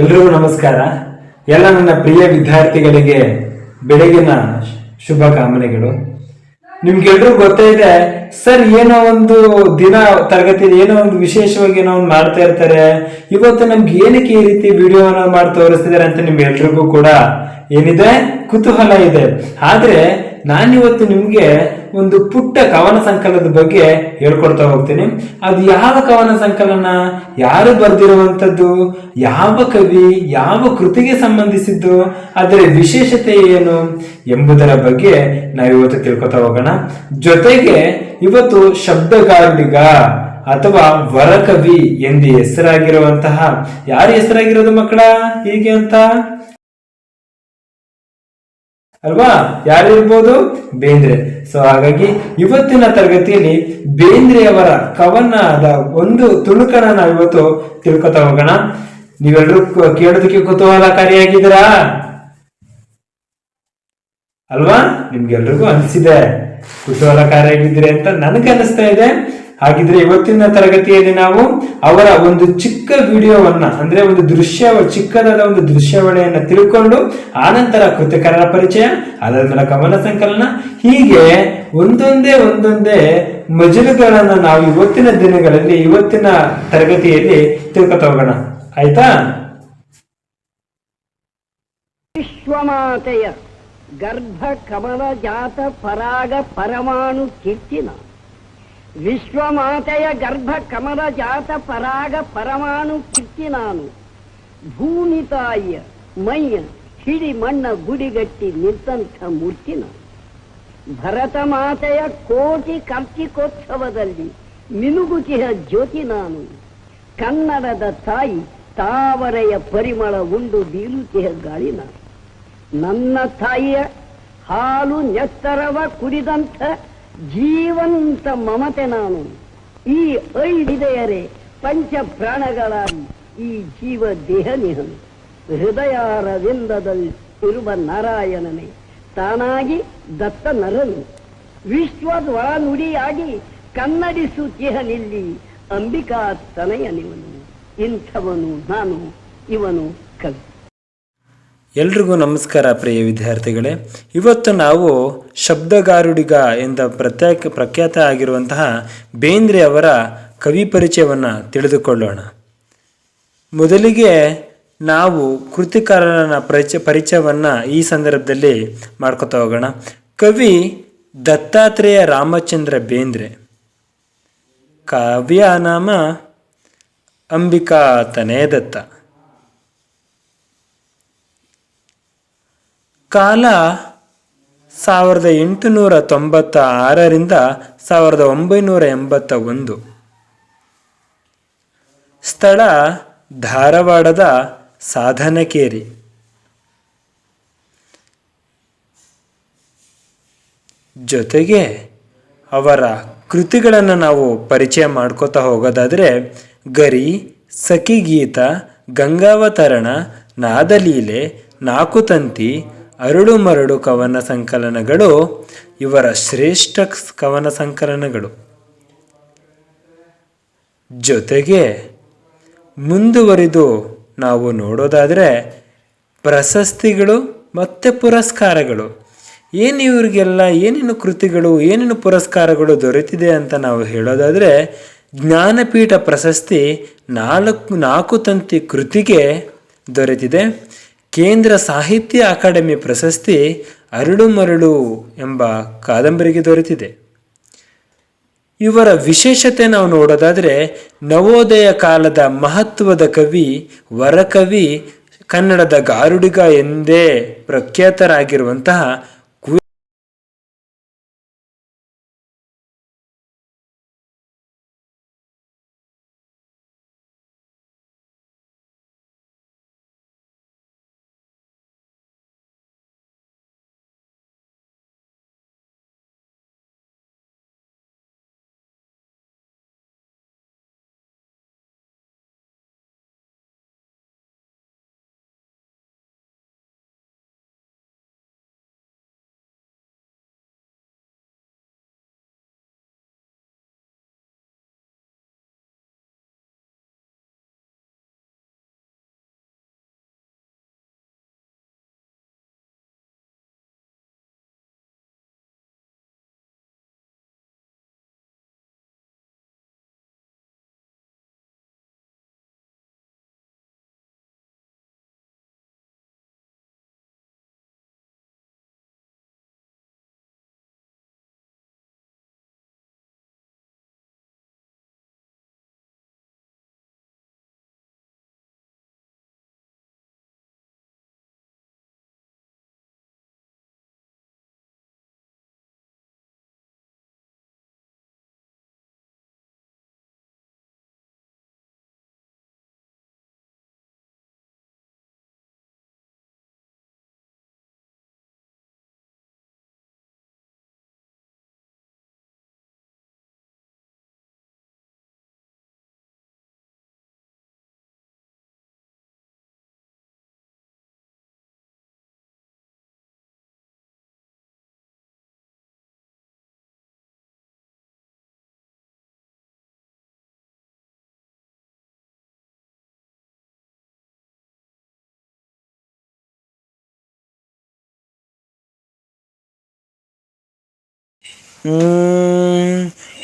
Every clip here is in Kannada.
ಎಲ್ರಿಗೂ ನಮಸ್ಕಾರ. ಎಲ್ಲ ನನ್ನ ಪ್ರಿಯ ವಿದ್ಯಾರ್ಥಿಗಳಿಗೆ ಬೆಳಗಿನ ಶುಭ ಕಾಮನೆಗಳು ನಿಮ್ಗೆಲ್ರಿಗೂ ಗೊತ್ತೇ ಇದೆ, ಸರ್, ಏನೋ ಒಂದು ದಿನ ತರಗತಿ ಏನೋ ಒಂದು ವಿಶೇಷವಾಗಿ ಏನೋ ಒಂದು ಮಾಡ್ತಾ ಇರ್ತಾರೆ. ಇವತ್ತು ನಮ್ಗೆ ಏನಕ್ಕೆ ಈ ರೀತಿ ವಿಡಿಯೋನ ಮಾಡಿ ತೋರಿಸ್ತಿದ್ದಾರೆ ಅಂತ ನಿಮ್ಗೆಲ್ರಿಗೂ ಕೂಡ ಏನಿದೆ? ಕುತೂಹಲ ಇದೆ. ಆದ್ರೆ ನಾನಿವತ್ತು ನಿಮ್ಗೆ ಒಂದು ಪುಟ್ಟ ಕವನ ಸಂಕಲನದ ಬಗ್ಗೆ ಹೇಳ್ಕೊಡ್ತಾ ಹೋಗ್ತೀನಿ. ಅದು ಯಾವ ಕವನ ಸಂಕಲನ? ಯಾರು ಬರೆದಿರುವಂಥದ್ದು? ಯಾವ ಕವಿ? ಯಾವ ಕೃತಿಗೆ ಸಂಬಂಧಿಸಿದ್ದು? ಅದರ ವಿಶೇಷತೆ ಏನು ಎಂಬುದರ ಬಗ್ಗೆ ನಾವಿವತ್ತು ತಿಳ್ಕೊತಾ ಹೋಗೋಣ. ಜೊತೆಗೆ ಇವತ್ತು ಶಬ್ದಗಾರುಡಿಗ ಅಥವಾ ವರಕವಿ ಎಂದು ಹೆಸರಾಗಿರುವಂತಹ, ಯಾರು ಹೆಸರಾಗಿರೋದು ಮಕ್ಕಳ? ಹೀಗೆ ಅಂತ? ಅಲ್ವಾ? ಯಾರಿರ್ಬೋದು? ಬೇಂದ್ರೆ. ಸೊ ಹಾಗಾಗಿ ಇವತ್ತಿನ ತರಗತಿಯಲ್ಲಿ ಬೇಂದ್ರೆಯವರ ಕವನದ ಒಂದು ತುಣುಕನ ನಾವಿವತ್ತು ತಿಳ್ಕೊತಾ ಹೋಗೋಣ. ನೀವೆಲ್ಲರೂ ಕೇಳೋದಕ್ಕೆ ಕುತೂಹಲಕಾರಿಯಾಗಿದ್ದೀರಾ? ಅಲ್ವಾ? ನಿಮ್ಗೆಲ್ರಿಗೂ ಅನಿಸಿದೆ. ಕುತೂಹಲಕಾರಿಯಾಗಿದ್ದೀರಿ ಅಂತ ನನಗೆ ಅನಿಸ್ತಾ ಇದೆ. ಹಾಗಿದ್ರೆ ಇವತ್ತಿನ ತರಗತಿಯಲ್ಲಿ ನಾವು ಅವರ ಒಂದು ಚಿಕ್ಕ ವಿಡಿಯೋವನ್ನ, ಅಂದ್ರೆ ಒಂದು ದೃಶ್ಯ, ಚಿಕ್ಕದಾದ ಒಂದು ದೃಶ್ಯಾವಳಿಯನ್ನ ತಿಳ್ಕೊಂಡು ಆನಂತರ ಕೃತಿಕರರ ಪರಿಚಯ, ಅದರ ಮೇಲೆ ಕವನ ಸಂಕಲನ, ಹೀಗೆ ಒಂದೊಂದೇ ಒಂದೊಂದೇ ಮಜಲುಗಳನ್ನ ನಾವು ಇವತ್ತಿನ ದಿನಗಳಲ್ಲಿ, ಇವತ್ತಿನ ತರಗತಿಯಲ್ಲಿ ತಿಳ್ಕೊತ ಹೋಗೋಣ. ಆಯ್ತಾ? ವಿಶ್ವಮಾತೆಯ ಗರ್ಭ ಕಮಲ ಜಾತ ಪರಾಗ ಪರಮಾಣು ಕೀರ್ತಿನ ವಿಶ್ವಮಾತೆಯ ಗರ್ಭ ಕಮಲ ಜಾತ ಪರಾಗ ಪರಮಾಣು ಕಿತ್ತಿ ನಾನು. ಭೂಮಿ ತಾಯಿಯ ಮೈಯ ಹಿಡಿ ಮಣ್ಣ ಗುಡಿಗಟ್ಟಿ ನಿಂತಂಥ ನಾನು. ಭರತ ಮಾತೆಯ ಕೋಟಿ ಕಾರ್ತಿಕೋತ್ಸವದಲ್ಲಿ ಮಿನುಗುಚಿಯ ಜ್ಯೋತಿ ನಾನು. ಕನ್ನಡದ ತಾಯಿ ತಾವರೆಯ ಪರಿಮಳ ಉಂಡು ಗಾಳಿ ನಾನು. ನನ್ನ ತಾಯಿಯ ಹಾಲು, ನೆತ್ತರವ ಕುಡಿದಂಥ ಜೀವಂತ ಮಮತೆ ನಾನು. ಈ ಐದಿದೆಯರೆ ಪಂಚ ಪ್ರಾಣಗಳ ಈ ಜೀವ ದೇಹ ನಿಹನು ಹೃದಯಾರವಿಂದದಲ್ಲಿ ಇರುವ ನಾರಾಯಣನೇ, ತಾನಾಗಿ ದತ್ತ ನರನು. ವಿಶ್ವದ ಒಳನುಡಿಯಾಗಿ ನಿಲ್ಲಿ ಅಂಬಿಕಾ ತನಯನಿವನು ಇಂಥವನು ನಾನು, ಇವನು ಕವಿ. ಎಲ್ರಿಗೂ ನಮಸ್ಕಾರ ಪ್ರಿಯ ವಿದ್ಯಾರ್ಥಿಗಳೇ. ಇವತ್ತು ನಾವು ಶಬ್ದಗಾರುಡಿಗ ಎಂದ ಪ್ರತ್ಯೇಕ ಪ್ರಖ್ಯಾತ ಆಗಿರುವಂತಹ ಬೇಂದ್ರೆ ಅವರ ಕವಿ ಪರಿಚಯವನ್ನು ತಿಳಿದುಕೊಳ್ಳೋಣ. ಮೊದಲಿಗೆ ನಾವು ಕೃತಿಕಾರನ ಪರಿಚಯ ಪರಿಚಯವನ್ನು ಈ ಸಂದರ್ಭದಲ್ಲಿ ಮಾಡ್ಕೊತಾ ಹೋಗೋಣ. ಕವಿ ದತ್ತಾತ್ರೇಯ ರಾಮಚಂದ್ರ ಬೇಂದ್ರೆ. ಕಾವ್ಯ ನಾಮ ಅಂಬಿಕಾ ತನೇ ದತ್ತ ಕಾಲ ಸಾವಿರದ ಎಂಟುನೂರ ತೊಂಬತ್ತ ಆರರಿಂದ ಸಾವಿರದ ಒಂಬೈನೂರ ಎಂಬತ್ತ ಒಂದು ಸ್ಥಳ ಧಾರವಾಡದ ಸಾಧನಕೇರಿ. ಜೊತೆಗೆ ಅವರ ಕೃತಿಗಳನ್ನು ನಾವು ಪರಿಚಯ ಮಾಡ್ಕೋತಾ ಹೋಗೋದಾದರೆ ಗರಿ ಸಖಿಗೀತ ಗಂಗಾವತರಣ, ನಾದಲೀಲೆ, ನಾಕುತಂತಿ ಅರಳು ಮರಳು ಕವನ ಸಂಕಲನಗಳು, ಇವರ ಶ್ರೇಷ್ಠ ಕವನ ಸಂಕಲನಗಳು. ಜೊತೆಗೆ ಮುಂದುವರಿದು ನಾವು ನೋಡೋದಾದರೆ ಪ್ರಶಸ್ತಿಗಳು ಮತ್ತು ಪುರಸ್ಕಾರಗಳು. ಏನು ಇವರಿಗೆಲ್ಲ ಏನೇನು ಕೃತಿಗಳು, ಏನೇನು ಪುರಸ್ಕಾರಗಳು ದೊರೆತಿದೆ ಅಂತ ನಾವು ಹೇಳೋದಾದರೆ ಜ್ಞಾನಪೀಠ ಪ್ರಶಸ್ತಿ ನಾಲ್ಕು ನಾಲ್ಕು ತಂತಿ ಕೃತಿಗೆ ದೊರೆತಿದೆ. ಕೇಂದ್ರ ಸಾಹಿತ್ಯ ಅಕಾಡೆಮಿ ಪ್ರಶಸ್ತಿ ಅರಳು ಮರಳು ಎಂಬ ಕಾದಂಬರಿಗೆ ದೊರೆತಿದೆ. ಇವರ ವಿಶೇಷತೆ ನಾವು ನೋಡೋದಾದರೆ, ನವೋದಯ ಕಾಲದ ಮಹತ್ವದ ಕವಿ, ವರಕವಿ, ಕನ್ನಡದ ಗಾರುಡಿಗ ಎಂದೇ ಪ್ರಖ್ಯಾತರಾಗಿರುವಂತಹ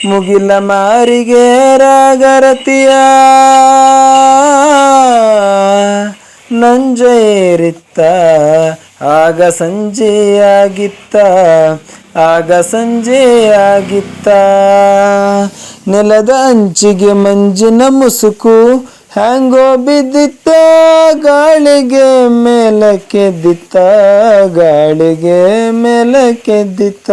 ಮುಗಿಲ ಮಾರಿಗೆ ರಾಗರತಿಯ ನಂಜೇರಿತ್ತ ಆಗ ಸಂಜೆಯಾಗಿತ್ತ ಆಗ ಸಂಜೆಯಾಗಿತ್ತ. ನೆಲದ ಅಂಚಿಗೆ ಮಂಜಿನ ಮುಸುಕು ಹ್ಯಾಂಗೋ ಬಿದ್ದಿತ್ತ, ಗಾಳಿಗೆ ಮೇಲಕ್ಕೆದ್ದಿತ್ತ ಗಾಳಿಗೆ ಮೇಲಕ್ಕೆದ್ದಿತ್ತ.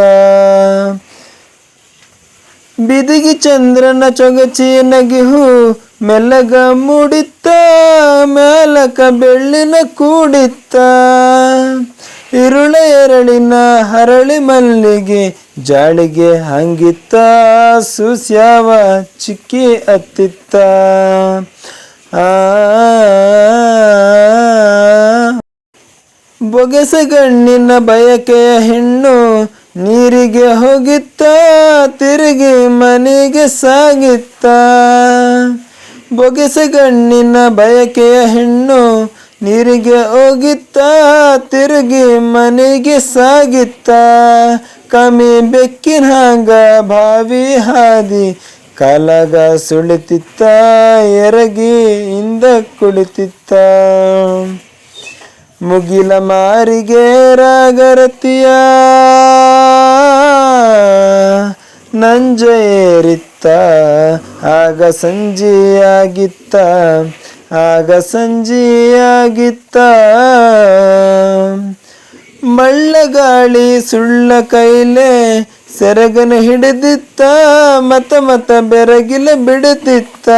ಬಿದಿಗಿ ಚಂದ್ರನ ಚೊಗಚಿ ನಗಿಹು ಮೆಲ್ಲಗ ಮೂಡಿತ್ತ ಮೇಲಕ ಬೆಳ್ಳಿನ ಕೂಡಿತ್ತ ಇರುಳ ಎರಳಿನ ಹರಳಿ ಮಲ್ಲಿಗೆ ಜಾಳಿಗೆ ಹಂಗಿತ್ತ ಸುಸ್ಯಾವ ಚಿಕ್ಕಿ ಅತ್ತಿತ್ತ ಆ ಬೊಗೆಸಗಣ್ಣಿನ ಬಯಕೆಯ ಹೆಣ್ಣು ನೀರಿಗೆ ಹೋಗಿತ್ತ, ತಿರುಗಿ ಮನೆಗೆ ಸಾಗಿತ್ತ. ಬೊಗೆಸಗಣ್ಣಿನ ಬಯಕೆಯ ಹೆಣ್ಣು ನೀರಿಗೆ ಹೋಗಿತ್ತ, ತಿರುಗಿ ಮನೆಗೆ ಸಾಗಿತ್ತ. ಕಮಿ ಬೆಕ್ಕಿನ ಹಾಂಗ ಬಾವಿ ಹಾದಿ ಕಾಲಾಗ ಸುಳಿತಿತ್ತ, ಎರಗಿ ಇಂದ ಕುಳಿತಿತ್ತ. ಮುಗಿಲ ಮಾರಿಗೆ ರಾಗರತಿಯ. ನಂಜೇರಿತ್ತ ಆಗ ಸಂಜೆಯಾಗಿತ್ತ ಆಗ ಸಂಜೆಯಾಗಿತ್ತ. ಮಳ್ಳಗಾಳಿ ಸುಳ್ಳ ಕೈಲೆ ಸೆರಗನ ಹಿಡಿದಿತ್ತ, ಮತ ಮತ ಬೆರಗಿಲ ಬಿಡುತ್ತಿತ್ತ.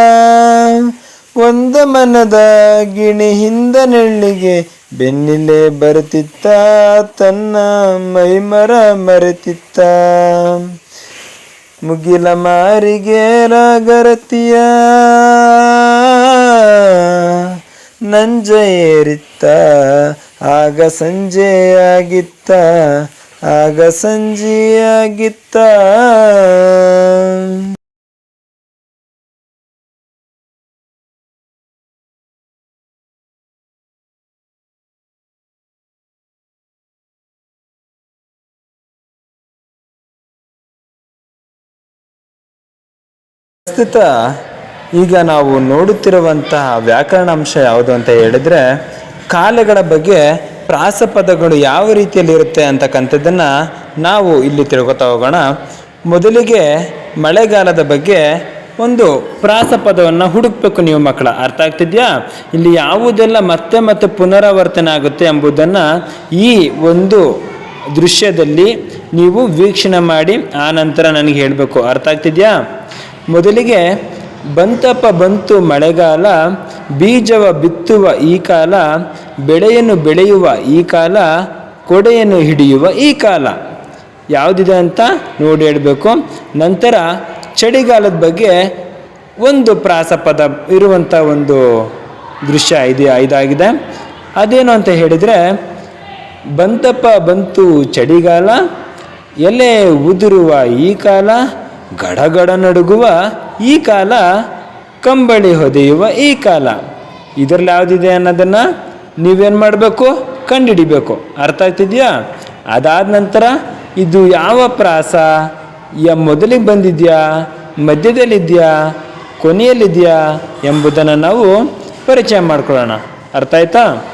ಒಂದ ಮನದ ಗಿಣಿ ಹಿಂದ ನೆಳ್ಳಿಗೆ ಬೆನ್ನಿಲೆ ಬರುತ್ತಿತ್ತ, ತನ್ನ ಮೈಮರ ಮರೆತಿತ್ತ. ಮುಗಿಲ ಮಾರಿಗೆ ರಾಗರತಿಯ ನಂಜ ಏರಿತ್ತ, ಆಗ ಸಂಜೆಯಾಗಿತ್ತ ಆಗ ಸಂಜೆಯಾಗಿತ್ತ ಪ್ರಸ್ತುತ ಈಗ ನಾವು ನೋಡುತ್ತಿರುವಂತಹ ವ್ಯಾಕರಣಾಂಶ ಯಾವುದು ಅಂತ ಹೇಳಿದ್ರೆ, ಕಾಲಗಳ ಬಗ್ಗೆ ಪ್ರಾಸಪದಗಳು ಯಾವ ರೀತಿಯಲ್ಲಿ ಇರುತ್ತೆ ಅಂತಕ್ಕಂಥದ್ದನ್ನ ನಾವು ಇಲ್ಲಿ ತಿಳ್ಕೊತಾ ಹೋಗೋಣ. ಮೊದಲಿಗೆ ಮಳೆಗಾಲದ ಬಗ್ಗೆ ಒಂದು ಪ್ರಾಸಪದವನ್ನು ಹುಡುಕ್ಬೇಕು ನೀವು ಮಕ್ಕಳ. ಅರ್ಥ ಆಗ್ತಿದ್ಯಾ? ಇಲ್ಲಿ ಯಾವುದೆಲ್ಲ ಮತ್ತೆ ಮತ್ತೆ ಪುನರಾವರ್ತನೆ ಆಗುತ್ತೆ ಎಂಬುದನ್ನು ಈ ಒಂದು ದೃಶ್ಯದಲ್ಲಿ ನೀವು ವೀಕ್ಷಣೆ ಮಾಡಿ, ಆ ನಂತರ ನನಗೆ ಹೇಳಬೇಕು. ಅರ್ಥ ಆಗ್ತಿದ್ಯಾ? ಮೊದಲಿಗೆ ಬಂತಪ್ಪ ಬಂತು ಮಳೆಗಾಲ, ಬೀಜವ ಬಿತ್ತುವ ಈ ಕಾಲ, ಬೆಳೆಯನ್ನು ಬೆಳೆಯುವ ಈ ಕಾಲ, ಕೊಡೆಯನ್ನು ಹಿಡಿಯುವ ಈ ಕಾಲ. ಯಾವುದಿದೆ ಅಂತ ನೋಡಿ ಹೇಳಬೇಕು. ನಂತರ ಚಳಿಗಾಲದ ಬಗ್ಗೆ ಒಂದು ಪ್ರಾಸಪದ ಇರುವಂಥ ಒಂದು ದೃಶ್ಯ ಇದೆ, ಇದಾಗಿದೆ. ಅದೇನು ಅಂತ ಹೇಳಿದರೆ, ಬಂತಪ್ಪ ಬಂತು ಚಳಿಗಾಲ, ಎಲೆ ಉದುರುವ ಈ ಕಾಲ ಗಡಗಡ ನಡುಗುವ ಈ ಕಾಲ, ಕಂಬಳಿ ಹೊದೆಯುವ ಈ ಕಾಲ. ಇದರಲ್ಲಿ ಯಾವುದಿದೆ ಅನ್ನೋದನ್ನು ನೀವೇನು ಮಾಡಬೇಕು? ಕಂಡುಹಿಡಿಬೇಕು. ಅರ್ಥ ಆಗ್ತಿದೆಯಾ? ಅದಾದ ನಂತರ ಇದು ಯಾವ ಪ್ರಾಸ? ಯ ಮೊದಲಿಗೆ ಬಂದಿದೆಯಾ? ಮಧ್ಯದಲ್ಲಿದೆಯಾ? ಕೊನೆಯಲ್ಲಿದೆಯಾ? ಎಂಬುದನ್ನು ನಾವು ಪರಿಚಯ ಮಾಡ್ಕೊಳ್ಳೋಣ. ಅರ್ಥ ಆಯ್ತಾ?